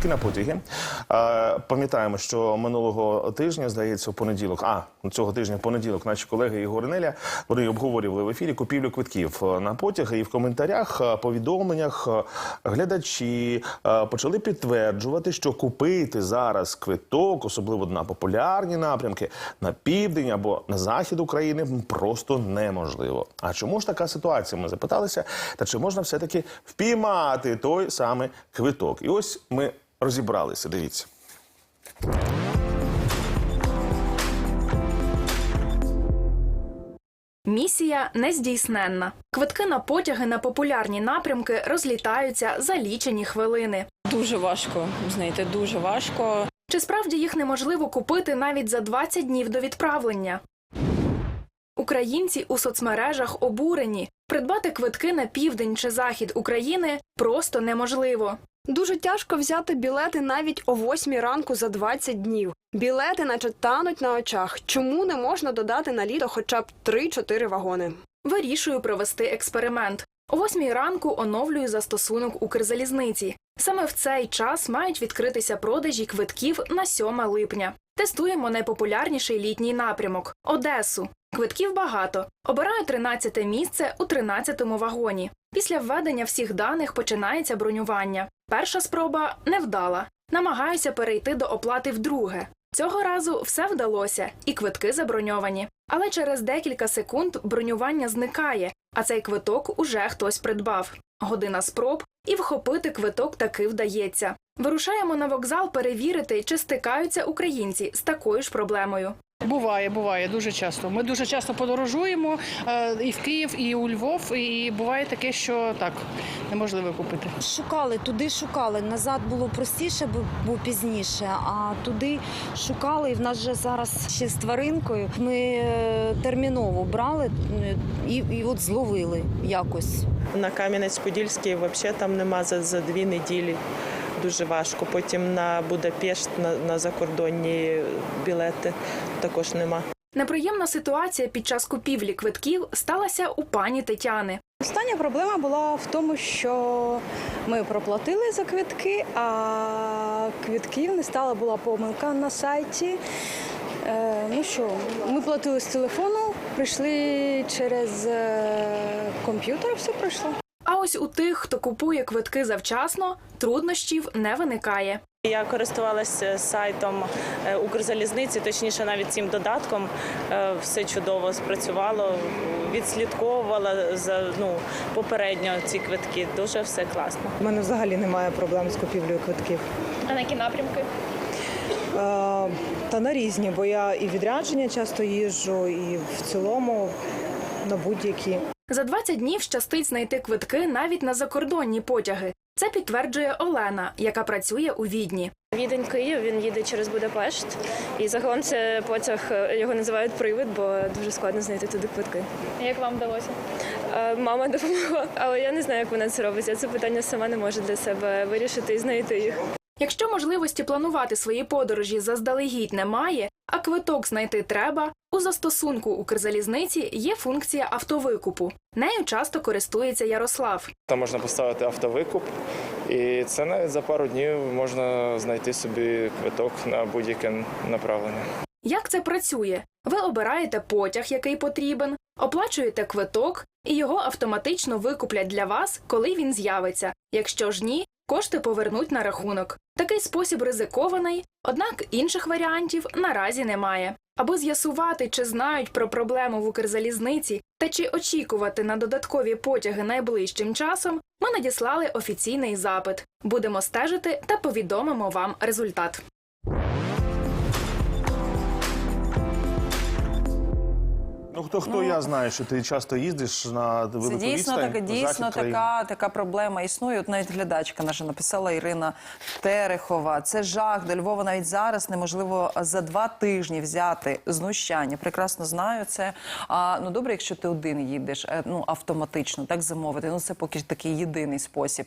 Квитки на потяги. Пам'ятаємо, що минулого тижня, здається, в понеділок, а цього тижня, в понеділок, наші колеги Ігор Неля, вони обговорювали в ефірі купівлю квитків е, на потяги. І в коментарях, е, повідомленнях е, глядачі почали підтверджувати, що купити зараз квиток, особливо на популярні напрямки, на південь або на захід України, просто неможливо. А чому ж така ситуація? Ми запиталися. Та чи можна все-таки впіймати той самий квиток? І ось ми розібралися. Дивіться. Місія нездійсненна. Квитки на потяги на популярні напрямки розлітаються за лічені хвилини. Дуже важко, знаєте, дуже важко. Чи справді їх неможливо купити навіть за 20 днів до відправлення? Українці у соцмережах обурені. Придбати квитки на південь чи захід України просто неможливо. Дуже тяжко взяти білети навіть о 8 ранку за 20 днів. Білети наче тануть на очах. Чому не можна додати на літо хоча б 3-4 вагони? Вирішую провести експеримент. О восьмій ранку оновлюю застосунок Укрзалізниці. Саме в цей час мають відкритися продажі квитків на 7 липня. Тестуємо найпопулярніший літній напрямок Одесу. Квитків багато. Обираю 13 місце у 13-му вагоні. Після введення всіх даних починається бронювання. Перша спроба невдала. Намагаюся перейти до оплати вдруге. Цього разу все вдалося, і квитки заброньовані. Але через декілька секунд бронювання зникає, а цей квиток уже хтось придбав. Година спроб, і вхопити квиток таки вдається. Вирушаємо на вокзал перевірити, чи стикаються українці з такою ж проблемою. Буває, буває дуже часто. Ми дуже часто подорожуємо е, і в Київ, і у Львов. І буває таке, що так неможливо купити. Шукали, туди шукали. Назад було простіше, бо, пізніше. А туди шукали, і в нас вже зараз ще з тваринкою. Ми е, терміново брали е, і, і от зловили якось. На Кам'янець-Подільський взагалі там нема за, за дві неділі. Дуже важко. Потім на Будапешт, на, на закордонні білети також нема. Неприємна ситуація під час купівлі квитків сталася у пані Тетяни. Остання проблема була в тому, що ми проплатили за квитки, а квитків не стала була помилка на сайті. Е, ну що, ми платили з телефону, прийшли через е, комп'ютер, все пройшло. Ось у тих, хто купує квитки завчасно, труднощів не виникає. Я користувалася сайтом е, Укрзалізниці, точніше навіть цим додатком. Е, Все чудово спрацювало, відслідковувала за ну попередньо ці квитки. Дуже все класно. У мене взагалі немає проблем з купівлею квитків. А на які напрямки? Е, та на різні, бо я і відрядження часто їжджу, і в цілому на будь-які. За 20 днів щастить знайти квитки навіть на закордонні потяги. Це підтверджує Олена, яка працює у Відні. Відень Київ він їде через Будапешт, і загалом це потяг е, його називають привид, бо дуже складно знайти туди квитки. Як вам вдалося? Е, Мама допомогла, але я не знаю, як вона це робить. Я це питання сама не можу для себе вирішити і знайти їх. Якщо можливості планувати свої подорожі заздалегідь немає, а квиток знайти треба, у застосунку Укрзалізниці є функція автовикупу. Нею часто користується Ярослав. Там можна поставити автовикуп, і це навіть за пару днів можна знайти собі квиток на будь-яке направлення. Як це працює? Ви обираєте потяг, який потрібен, оплачуєте квиток, і його автоматично викуплять для вас, коли він з'явиться. Якщо ж ні, кошти повернуть на рахунок. Такий спосіб ризикований, однак інших варіантів наразі немає. Аби з'ясувати, чи знають про проблему в Укрзалізниці та чи очікувати на додаткові потяги найближчим часом, ми надіслали офіційний запит. Будемо стежити та повідомимо вам результат. Ну хто хто я знаю, що ти часто їздиш на Це дійсно відстань, така дійсно така, така проблема існує. От навіть глядачка наша написала Ірина Терехова. Це жах до Львова навіть зараз неможливо за два тижні взяти знущання. Прекрасно знаю це. А ну добре, якщо ти один їдеш, е, ну автоматично так замовити. Ну це поки такий єдиний спосіб.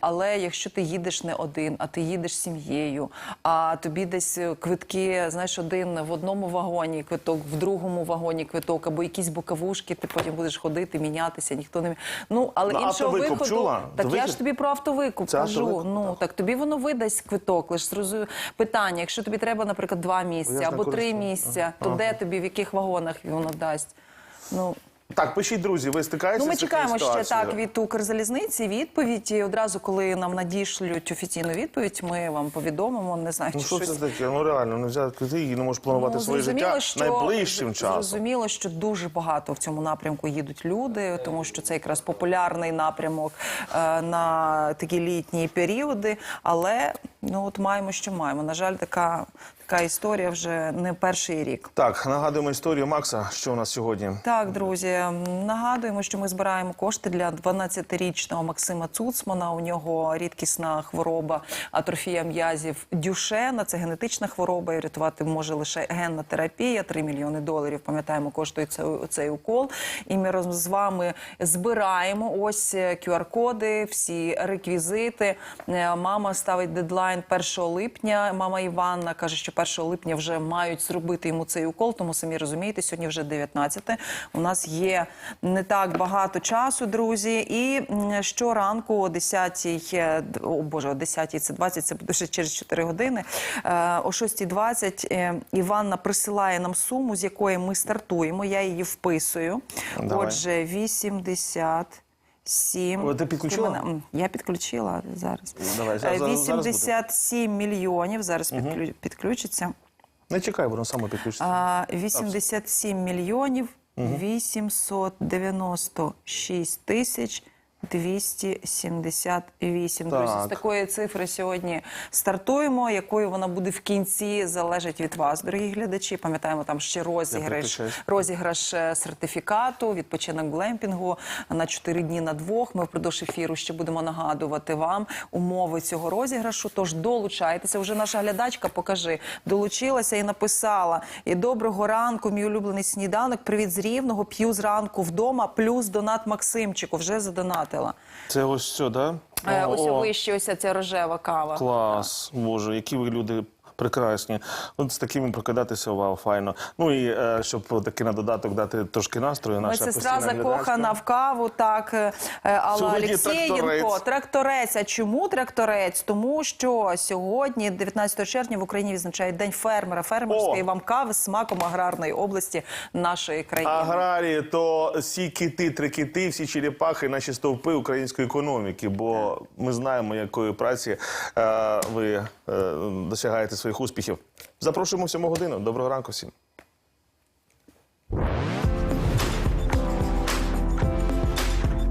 Але якщо ти їдеш не один, а ти їдеш з сім'єю, а тобі десь е, квитки, знаєш, один в одному вагоні квиток, в другому вагоні квиток, або якісь боковушки, ти потім будеш ходити, мінятися, ніхто не ну але Ну, іншого автовикуп виходу. чула? Так я ж тобі про автовикуп Це кажу. автовикуп, ну так тобі воно видасть квиток. Лише зрозумію питання. Якщо тобі треба, наприклад, два місця або три місця, то де тобі в яких вагонах воно дасть? Ну Так, пишіть, друзі, ви стикаєтеся Ну, ми з такою чекаємо ще ситуацією? так від Укрзалізниці відповідь. І одразу, коли нам надішлють офіційну відповідь, ми вам повідомимо. Не знаю, Ну що щось це таке? Ну реально, не взяти квитки і не можеш планувати Ну, своє життя найближчим часом. Зрозуміло, що дуже багато в цьому напрямку їдуть люди, тому що це якраз популярний напрямок е, на такі літні періоди. Але ну от маємо, що маємо. На жаль, така, така історія вже не перший рік. Так, нагадуємо історію Макса. Що у нас сьогодні? Так, друзі, нагадуємо, що ми збираємо кошти для 12-річного Максима Цуцмана. У нього рідкісна хвороба атрофія м'язів Дюшена. Це генетична хвороба, і рятувати може лише генна терапія. 3 мільйони доларів. Пам'ятаємо, коштує цей, укол. І ми разом з вами збираємо ось QR-коди, всі реквізити. Е, Мама ставить дедлайн 1 липня. Мама Іванна каже, що 1 липня вже мають зробити йому цей укол. Тому самі розумієте, сьогодні вже 19. У нас є не так багато часу, друзі. І щоранку о 10 е, о боже, о 10 це 20, це буде ще через 4 години. Е, О 6.20 е, Іванна присилає нам суму, з якої ми стартуємо. Я її вписую. Давай. Отже, 87. О, ти підключила? Я підключила зараз. Давай, Е, зараз- зараз 87 мільйонів. Зараз угу. підключиться. Не чекай, воно саме підключиться. А, 87 мільйонів 896 тисяч 278. Друзі, з такої цифри сьогодні стартуємо. Якою вона буде в кінці, залежить від вас, дорогі глядачі. Пам'ятаємо, там ще розіграш, розіграш е, сертифікату, відпочинок глемпінгу на 4 дні на двох. Ми впродовж ефіру ще будемо нагадувати вам умови цього розіграшу. Тож долучайтеся. Вже наша глядачка, покажи, долучилася і написала: і доброго ранку, мій улюблений сніданок. Привіт з рівного. П'ю зранку вдома. Плюс донат Максимчику. Вже задонатила. Це ось все, да? Е, ось о, вище, ось ця рожева кава. Клас, боже, які ви люди прекрасні. От з такими прокидатися, вау, файно. Ну і е, щоб таки на додаток дати трошки настрою, наша Медсестра закохана в каву, так, е, Алла Алексєєнко. тракторець. А чому тракторець? Тому що сьогодні, 19 червня, в Україні відзначають День фермера, фермерської вам кави з смаком аграрної області нашої країни. Аграрії то всі кити, трикити, всі черепахи, наші стовпи української економіки. Бо ми знаємо, якої праці е, ви е, досягаєте своїх успіхів. Запрошуємо в сьому годину. Доброго ранку всім.